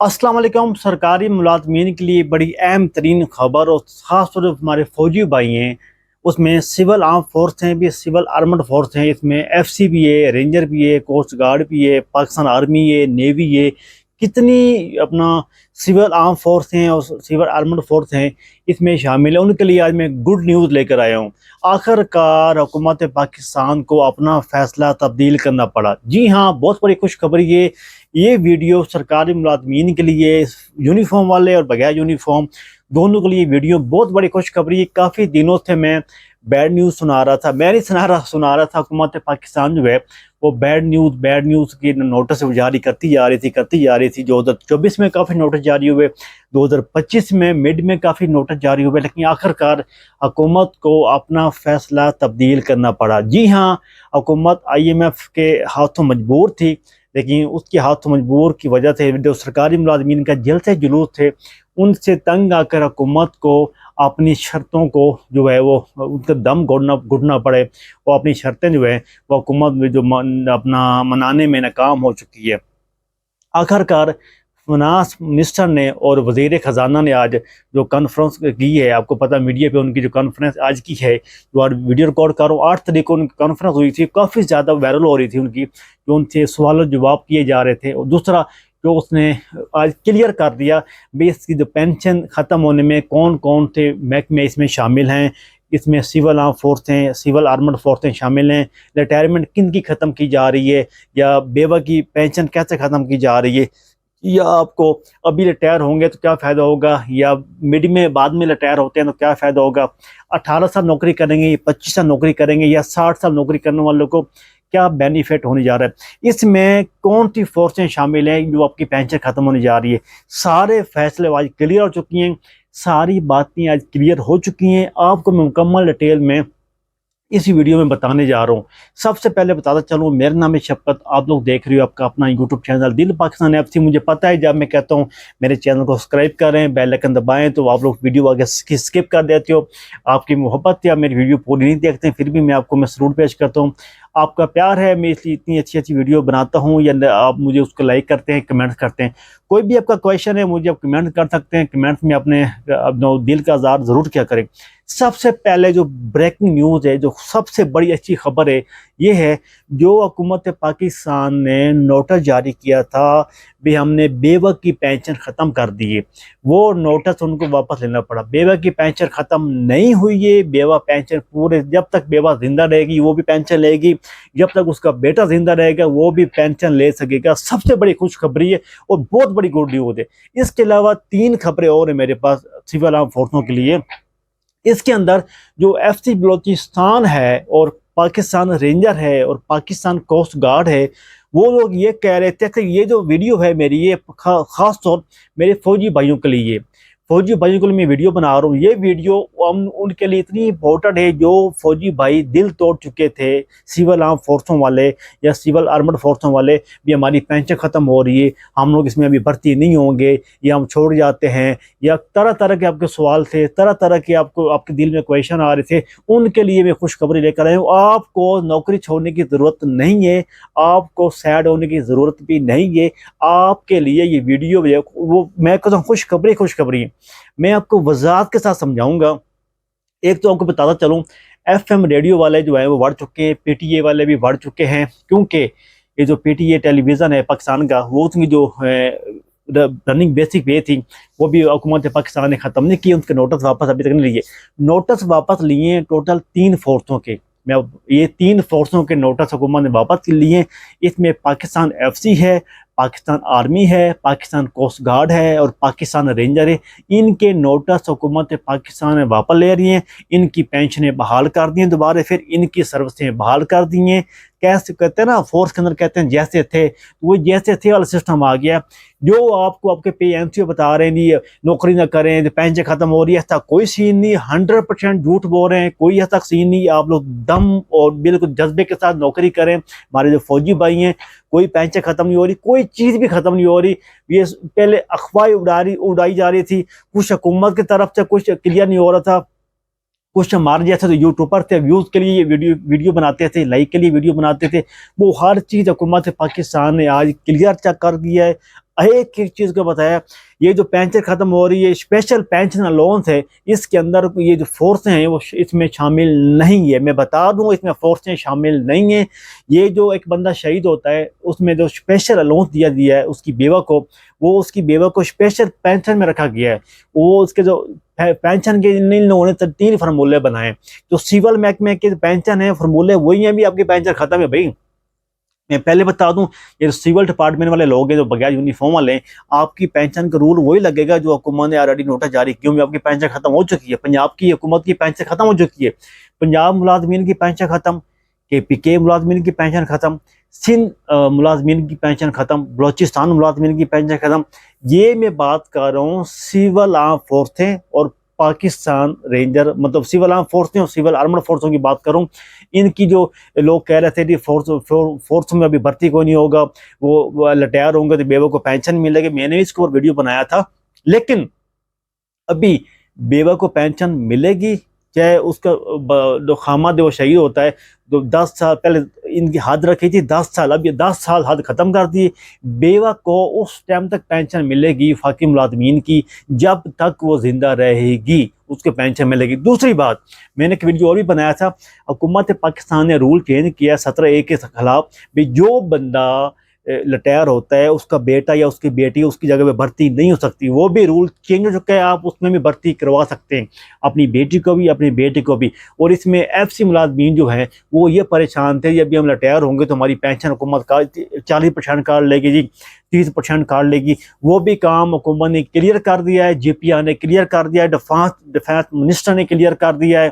السلام علیکم، سرکاری ملازمین کے لیے بڑی اہم ترین خبر اور خاص طور پر ہمارے فوجی بھائی ہیں۔ اس میں سول آرم فورس ہیں، بھی سول آرمڈ فورس ہیں۔ اس میں ایف سی بھی ہے، رینجر بھی ہے، کوسٹ گارڈ بھی ہے، پاکستان آرمی ہے، نیوی ہے۔ کتنی اپنا سول آرم فورس ہیں اور سول آرمڈ فورس ہیں، اس میں شامل ہیں۔ ان کے لیے آج میں گڈ نیوز لے کر آیا ہوں۔ آخر کار حکومت پاکستان کو اپنا فیصلہ تبدیل کرنا پڑا۔ جی ہاں بہت بڑی خوشخبری یہ یہ ویڈیو سرکاری ملازمین کے لیے، یونیفارم والے اور بغیر یونیفارم دونوں کے لیے ویڈیو بہت بڑی خوشخبری ہے۔ کافی دنوں سے میں بیڈ نیوز سنا رہا تھا۔ میں نہیں سنا رہا سنا رہا تھا حکومت پاکستان جو ہے، وہ بیڈ نیوز بیڈ نیوز کی نوٹس جاری کرتی جا رہی تھی، کرتی جا رہی تھی۔ دو ہزار چوبیس میں کافی نوٹس جاری ہوئے، دو ہزار پچیس میں مڈ میں کافی نوٹس جاری ہوئے، لیکن آخر کار حکومت کو اپنا فیصلہ تبدیل کرنا پڑا۔ جی ہاں حکومت آئی ایم ایف کے ہاتھوں مجبور تھی۔ لیکن اس کے ہاتھ مجبور کی وجہ سے جو سرکاری ملازمین کا جلسے جلوس تھے، ان سے تنگ آ کر حکومت کو اپنی شرطوں کو جو ہے وہ ان کا دم گھڑنا گھٹنا پڑے۔ وہ اپنی شرطیں جو ہیں، وہ حکومت میں جو اپنا منانے میں ناکام ہو چکی ہے۔ آخر کار فنانس منسٹر نے اور وزیر خزانہ نے آج جو کانفرنس کی ہے، آپ کو پتہ میڈیا پہ ان کی جو کانفرنس آج کی ہے، جو آج ویڈیو ریکارڈ کر رہا ہوں آٹھ تاریخ کو ان کی کانفرنس ہوئی تھی، کافی زیادہ وائرل ہو رہی تھی ان کی، جو ان سے سوال و جواب کیے جا رہے تھے۔ اور دوسرا، جو اس نے آج کلیئر کر دیا بھی اس کی جو پینشن ختم ہونے میں کون کون سے محکمے اس میں شامل ہیں؟ اس میں سول آرم فورس ہیں سول آرمڈ فورسیں شامل ہیں۔ ریٹائرمنٹ کن کی ختم کی جا رہی ہے؟ یا بیوہ کی پینشن کیسے ختم کی جا رہی ہے؟ یا آپ کو ابھی ریٹائر ہوں گے تو کیا فائدہ ہوگا؟ یا مڈ میں بعد میں ریٹائر ہوتے ہیں تو کیا فائدہ ہوگا؟ اٹھارہ سال نوکری کریں گے یا پچیس سال نوکری کریں گے یا ساٹھ سال نوکری کرنے والوں کو کیا بینیفٹ ہونے جا رہا ہے؟ اس میں کون سی فورسیں شامل ہیں جو آپ کی پینشن ختم ہونے جا رہی ہے؟ سارے فیصلے آج کلیئر ہو چکی ہیں، ساری باتیں آج کلیئر ہو چکی ہیں۔ آپ کو میں مکمل ڈیٹیل میں اسی ویڈیو میں بتانے جا رہا ہوں۔ سب سے پہلے بتاتا چلوں، میرا نام ہے شفقت، آپ لوگ دیکھ رہے ہو آپ کا اپنا یوٹیوب چینل دل پاکستان ایپ سے۔ مجھے پتہ ہے، جب میں کہتا ہوں میرے چینل کو سبسکرائب کریں بیل آئکن دبائیں تو آپ لوگ ویڈیو آگے سکپ کر دیتے ہو۔ آپ کی محبت یا میری ویڈیو پوری نہیں دیکھتے ہیں پھر بھی میں آپ کو میں پیش کرتا ہوں۔ آپ کا پیار ہے، میں اس لیے اتنی اچھی اچھی ویڈیو بناتا ہوں، یا آپ مجھے اس کو لائک کرتے ہیں کمنٹ کرتے ہیں۔ کوئی بھی آپ کا کویشچن ہے، مجھے آپ کمنٹ کر سکتے ہیں۔ کمنٹ میں اپنے اپنا دل کا اظہار ضرور کیا کریں۔ سب سے پہلے جو بریکنگ نیوز ہے، جو سب سے بڑی اچھی خبر ہے، یہ ہے، جو حکومت پاکستان نے نوٹس جاری کیا تھا بھی ہم نے بیوہ کی پینشن ختم کر دیے وہ نوٹس ان کو واپس لینا پڑا۔ بیوہ کی پینشن ختم نہیں ہوئی ہے، بیوہ پینشن پورے، جب تک بیوہ زندہ رہے گی، وہ بھی پینشن لے گی۔ جب تک اس کا بیٹا زندہ رہے گا، وہ بھی پینشن لے سکے گا۔ سب سے بڑی خوشخبری ہے اور بہت بڑی گڈ نیوز ہے۔ اس کے علاوہ تین خبریں اور ہیں میرے پاس سول آرم فورسوں کے لیے۔ اس کے اندر جو ایف سی بلوچستان ہے اور پاکستان رینجر ہے اور پاکستان کوسٹ گارڈ ہے، وہ لوگ یہ کہہ رہے تھے کہ یہ جو ویڈیو ہے میری، یہ خاص طور میرے فوجی بھائیوں کے لیے۔ فوجی بھائیوں کے لیے میں ویڈیو بنا رہا ہوں۔ یہ ویڈیو ان کے لیے اتنی امپورٹنٹ ہے جو فوجی بھائی دل توڑ چکے تھے سول آرم فورسوں والے یا سول آرمڈ فورسوں والے، بھی ہماری پینشن ختم ہو رہی ہے۔ ہم لوگ اس میں ابھی بھرتی نہیں ہوں گے یا ہم چھوڑ جاتے ہیں۔ یا طرح طرح کے آپ کے سوال تھے، طرح طرح کے آپ کو، آپ کے دل میں کویشن آ رہے تھے، ان کے لیے میں خوشخبری لے کر آئے ہوں۔ آپ کو نوکری چھوڑنے کی ضرورت نہیں ہے، آپ کو سیڈ ہونے کی ضرورت بھی نہیں ہے۔ آپ کے لیے یہ ویڈیو وہ میں کہتا ہوں خوشخبری خوشخبری ہے۔ میں آپ کو وضاحت کے ساتھ سمجھاؤں گا۔ ایک تو آپ کو بتاتا چلوں، ایف ایم ریڈیو والے جو ہیں وہ بڑھ چکے ہیں، پی ٹی اے والے بھی بڑھ چکے ہیں، کیونکہ یہ جو P T A television ہے پاکستان کا، وہ اس کی جو رننگ بیسک پے تھی، وہ بھی حکومت پاکستان نے ختم نہیں کی، ان کے نوٹس واپس ابھی تک نہیں لیے۔ نوٹس واپس لیے ہیں ٹوٹل تین فورسوں کے۔ میں یہ تین فورسوں کے نوٹس حکومت نے واپس لیے اس میں پاکستان ایف سی ہے پاکستان آرمی ہے، پاکستان کوسٹ گارڈ ہے اور پاکستان رینجر ہے۔ ان کے نوٹس حکومت پاکستان میں واپس لے رہی ہیں، ان کی پینشنیں بحال کر دی ہیں دوبارہ، پھر ان کی سروسیں بحال کر دی ہیں کیسے کہتے ہیں نا فورس کے اندر کہتے ہیں جیسے تھے وہ جیسے تھے والا سسٹم آ گیا. جو آپ کو آپ کے پی ایم سی بتا رہے ہیں نوکری نہ کریں پینشن ختم ہو رہی ہے ایسا کوئی سین نہیں ہنڈریڈ پرسینٹ جھوٹ بول رہے ہیں، کوئی ایسا سین نہیں آپ لوگ دم اور بالکل جذبے کے ساتھ نوکری کریں. ہمارے جو فوجی بھائی ہیں، کوئی پینشن ختم نہیں ہو رہی، کوئی چیز بھی ختم نہیں ہو رہی. یہ پہلے اخواہ اڑا رہی، اڑائی جا رہی تھی. کچھ حکومت کی طرف سے کچھ کلیئر نہیں ہو رہا تھا. کچھ ہمارے جیسے تو یوٹیوبر تھے ویوز کے لیے یہ ویڈیو ویڈیو بناتے تھے لائک کے لیے ویڈیو بناتے تھے وہ ہر چیز حکومت پاکستان نے آج کلیئر چیک کر دیا ہے ایک ایک چیز کو بتایا یہ جو پینشن ختم ہو رہی ہے اسپیشل پینشن لونس ہے اس کے اندر یہ جو فورسیں ہیں وہ اس میں شامل نہیں ہے میں بتا دوں اس میں فورسیں شامل نہیں ہیں یہ جو ایک بندہ شہید ہوتا ہے اس میں جو اسپیشل لونس دیا دیا ہے اس کی بیوہ کو وہ اس کی بیوہ کو اسپیشل پینشن میں رکھا گیا ہے وہ اس کے جو پینشن کے ان لوگوں نے تین فارمولے بنائے۔ جو سول محکمے کے پینشن ہیں فارمولے وہی ہیں بھی آپ کی پینشن ختم ہے بھائی۔ میں پہلے بتا دوں، یہ سول ڈپارٹمنٹ والے لوگ ہیں، جو بغیر یونیفارم والے ہیں، آپ کی پینشن کا رول وہی لگے گا جو حکومت نے آلریڈی نوٹس جاری کیوں بھی آپ کی پینشن ختم ہو چکی ہے۔ پنجاب کی حکومت کی پینشن ختم ہو چکی ہے۔ پنجاب ملازمین کی پینشن ختم، کے پی کے ملازمین کی پینشن ختم سندھ ملازمین کی پینشن ختم، بلوچستان ملازمین کی پینشن ختم، یہ میں بات کر رہا ہوں سول آرم فورسیں اور پاکستان رینجر مطلب سول آرم فورسیں اور سول آرمڈ فورسوں کی بات کروں ان کی جو لوگ کہہ رہے تھے کہ فورس فورس میں ابھی بھرتی کوئی نہیں ہوگا، وہ لٹیار ہوں گے تو بیوہ کو پینشن ملے گی۔ میں نے اس کو ویڈیو بنایا تھا، لیکن ابھی بیوہ کو پینشن ملے گی، چاہے اس کا جو خامد وہ شہید ہوتا ہے، جو دس سال پہلے ان کی حد رکھی تھی، دس سال، اب یہ دس سال حد ختم کر دی۔ بیوہ کو اس ٹائم تک پینشن ملے گی فاقی ملازمین کی، جب تک وہ زندہ رہے گی، اس کے پینشن ملے گی۔ دوسری بات، میں نے ایک ویڈیو اور بھی بنایا تھا۔ حکومت پاکستان نے رول چینج کیا، سترہ اے کے خلاف، بھی جو بندہ لٹیر ہوتا ہے، اس کا بیٹا یا اس کی بیٹی اس کی جگہ پہ بھرتی نہیں ہو سکتی۔ وہ بھی رول چینج ہو چکا ہے، آپ اس میں بھی بھرتی کروا سکتے ہیں۔ اپنی بیٹی کو بھی اپنی بیٹی کو بھی۔ اور اس میں ایف سی ملازمین جو ہیں وہ یہ پریشان تھے، جب بھی ہم لٹیر ہوں گے تو ہماری پینشن حکومت کا چالیس پرسینٹ کارڈ لے گی جی تیس پرسینٹ کارڈ لے گی۔ وہ بھی کام حکومت نے کلیئر کر دیا ہے جی پی آر نے کلیئر کر دیا ہے ڈیفانس ڈیفینس منسٹر نے کلیئر کر دیا ہے۔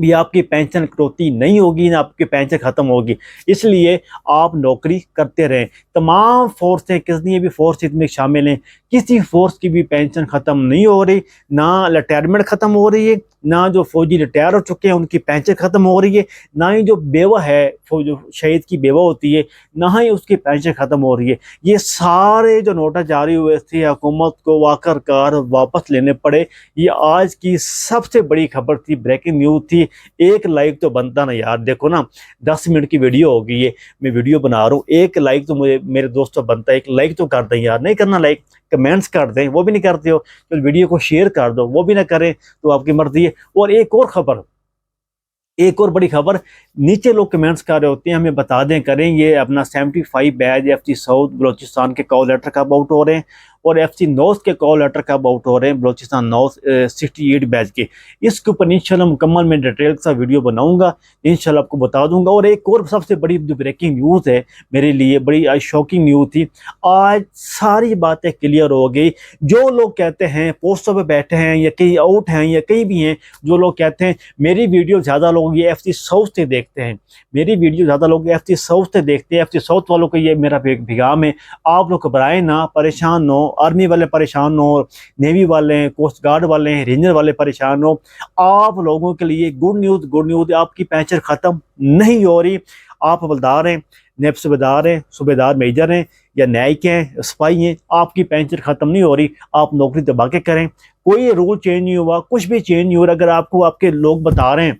بھی آپ کی پینشن کٹوتی نہیں ہوگی، نہ آپ کی پینشن ختم ہوگی۔ اس لیے آپ نوکری کرتے رہیں۔ تمام فورسیں کتنی بھی فورس اس میں شامل ہیں، کسی فورس کی بھی پینشن ختم نہیں ہو رہی، نہ ریٹائرمنٹ ختم ہو رہی ہے۔ نہ جو فوجی ریٹائر ہو چکے ہیں، ان کی پینشن ختم ہو رہی ہے، نہ ہی جو بیوہ ہے جو شہید کی بیوہ ہوتی ہے، نہ ہی اس کی پینشن ختم ہو رہی ہے۔ یہ سارے جو نوٹس جاری ہوئے تھے، حکومت کو واقر کار واپس لینے پڑے۔ یہ آج کی سب سے بڑی خبر تھی بریکنگ نیوز تھی۔ ایک لائک تو بنتا نا یار، دیکھو نا، دس منٹ کی ویڈیو ہوگی یہ میں ویڈیو بنا رہا ہوں۔ ایک لائک تو مجھے، میرے دوستوں بنتا ہے، ایک لائک تو کر دیں یار۔ نہیں کرنا لائک کمنٹس کر دیں، وہ بھی نہیں کرتے ہو تو ویڈیو کو شیئر کر دو، وہ بھی نہ کریں تو آپ کی مرضی ہے۔ اور ایک اور خبر، ایک اور بڑی خبر، نیچے لوگ کمنٹس کر رہے ہوتے ہیں، ہمیں بتا دیں، کریں، یہ اپنا seventy five badge F C south Balochistan کے کال لیٹر کب آؤٹ ہو رہے ہیں۔ اور ایف سی نوز کے کال لیٹر کا باؤٹ ہو رہے ہیں؟ بلوچستان نوز سکسٹی ایٹ بیچ کے۔ اس کے اوپر انشاءاللہ مکمل میں ڈیٹیل کا ویڈیو بناؤں گا۔ انشاءاللہ آپ کو بتا دوں گا۔ اور ایک اور سب سے بڑی جو بریکنگ نیوز ہے، میرے لیے بڑی شوکنگ نیوز تھی۔ آج ساری باتیں کلیئر ہو گئی۔ جو لوگ کہتے ہیں پوسٹوں پہ بیٹھے ہیں یا کہیں آؤٹ ہیں یا کہیں بھی ہیں، جو لوگ کہتے ہیں، میری ویڈیو زیادہ لوگ یہ ایف سی ساؤتھ سے دیکھتے ہیں۔ میری ویڈیو زیادہ لوگ ایف سی ساؤتھ سے دیکھتے ہیں۔ ایف سی ساؤتھ والوں کو یہ میرا بھگام ہے۔ آپ لوگ گھبرائیں نہ، پریشان نہ آرمی والے پریشان ہو نیوی والے ہیں کوسٹ گارڈ والے ہیں رینجر والے پریشان ہو آپ لوگوں کے لیے گڈ نیوز گڈ نیوز آپ کی پینچر ختم نہیں ہو رہی۔ آپ بلدار ہیں، نیب صوبیدار ہیں، صوبیدار میجر ہیں یا نیک ہیں، سپاہی ہیں، آپ کی پینچر ختم نہیں ہو رہی۔ آپ نوکری دبا کے کریں۔ کوئی رول چینج نہیں ہوا، کچھ بھی چینج نہیں ہو رہا۔ اگر آپ کو آپ کے لوگ بتا رہے ہیں،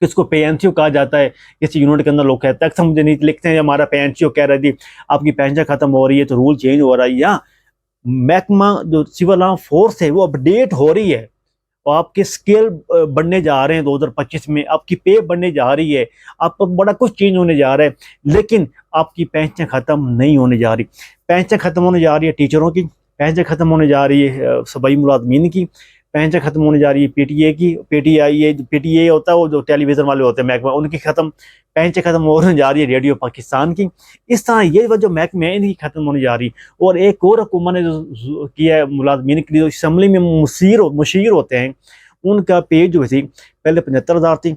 کس کو پی این سی او کہا جاتا ہے، کسی یونٹ کے اندر لوگ کہتے ہیں اکثر مجھے نہیں، لکھتے ہیں، ہمارا پی این سی او کہہ رہا تھی آپ کی پینشن ختم ہو رہی ہے تو رول چینج ہو رہا ہے یا محکمہ جو سول آرم فورس ہے وہ اپڈیٹ ہو رہی ہے اور آپ کے سکیل بڑھنے جا رہے ہیں دو ہزار پچیس میں، آپ کی پے بڑھنے جا رہی ہے، آپ کو بڑا کچھ چینج ہونے جا رہا ہے، لیکن آپ کی پینشن ختم نہیں ہونے جا رہی۔ پینشن ختم ہونے جا رہی ہے ٹیچروں کی پینشن ختم ہونے جا رہی ہے صبائی ملازمین کی۔ پینچ ختم ہونے جا رہی ہے، پی ٹی اے کی، P T I a, P T اے ہوتا ہے، وہ جو ٹیلی ویژن والے ہوتے ہیں محکمہ، ان کی ختم پینچ ختم ہونے جا رہی ہے ریڈیو پاکستان کی۔ اس طرح یہ جو محکمہ ہے، ان کی ختم ہونے جا رہی اور ایک اور حکومت نے جو کیا ہے، ملازمین کے لیے اسمبلی میں مشیر مشیر ہوتے ہیں، ان کا پیج جو تھی، پہلے پچہتر ہزار تھی۔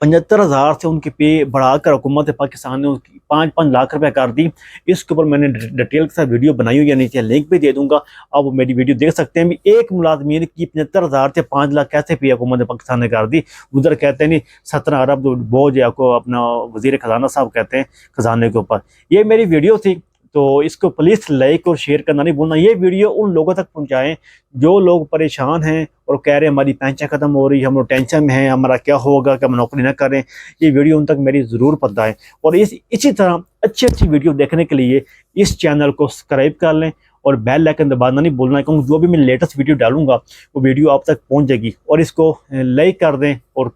پچہتر ہزار سے ان کی پے بڑھا کر حکومت پاکستان نے پانچ پانچ لاکھ روپے کر دی۔ اس کے اوپر میں نے ڈیٹیل کے ساتھ ویڈیو بنائی ہوئی یا نیچے لنک بھی دے دوں گا۔ آپ وہ میری ویڈیو دیکھ سکتے ہیں۔ ایک ملازمین کی پچہتر ہزار سے پانچ لاکھ کیسے پی حکومت پاکستان نے کر دی؟ ادھر کہتے ہیں نہیں سترہ ارب جو بوجھ ہے کو اپنا وزیر خزانہ صاحب کہتے ہیں خزانے کے اوپر۔ یہ میری ویڈیو تھی۔ تو اس کو پلیز لائک اور شیئر کرنا نہیں بھولنا۔ یہ ویڈیو ان لوگوں تک پہنچائیں جو لوگ پریشان ہیں اور کہہ رہے ہیں، ہماری پینچن ختم ہو رہی ہے، ہم لوگ ٹینشن میں ہیں، ہمارا کیا ہوگا کہ ہم نوکری نہ کریں۔ یہ ویڈیو ان تک میری ضرور پتہ ہے اور اس اسی طرح اچھی اچھی ویڈیو دیکھنے کے لیے اس چینل کو سبسکرائب کر لیں اور بیل لائکن دبانا نہیں بولنا کیونکہ جو بھی میں لیٹسٹ ویڈیو ڈالوں گا، وہ ویڈیو آپ تک پہنچ جائے گی۔ اور اس کو لائک کر دیں اور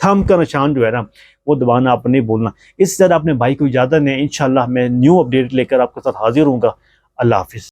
تھم کا نشان جو ہے نا، وہ دبانا آپ نہیں بولنا۔ اس سے زیادہ اپنے بھائی کو اجازت دیں، انشاءاللہ میں نیو اپڈیٹ لے کر آپ کے ساتھ حاضر ہوں گا۔ اللہ حافظ۔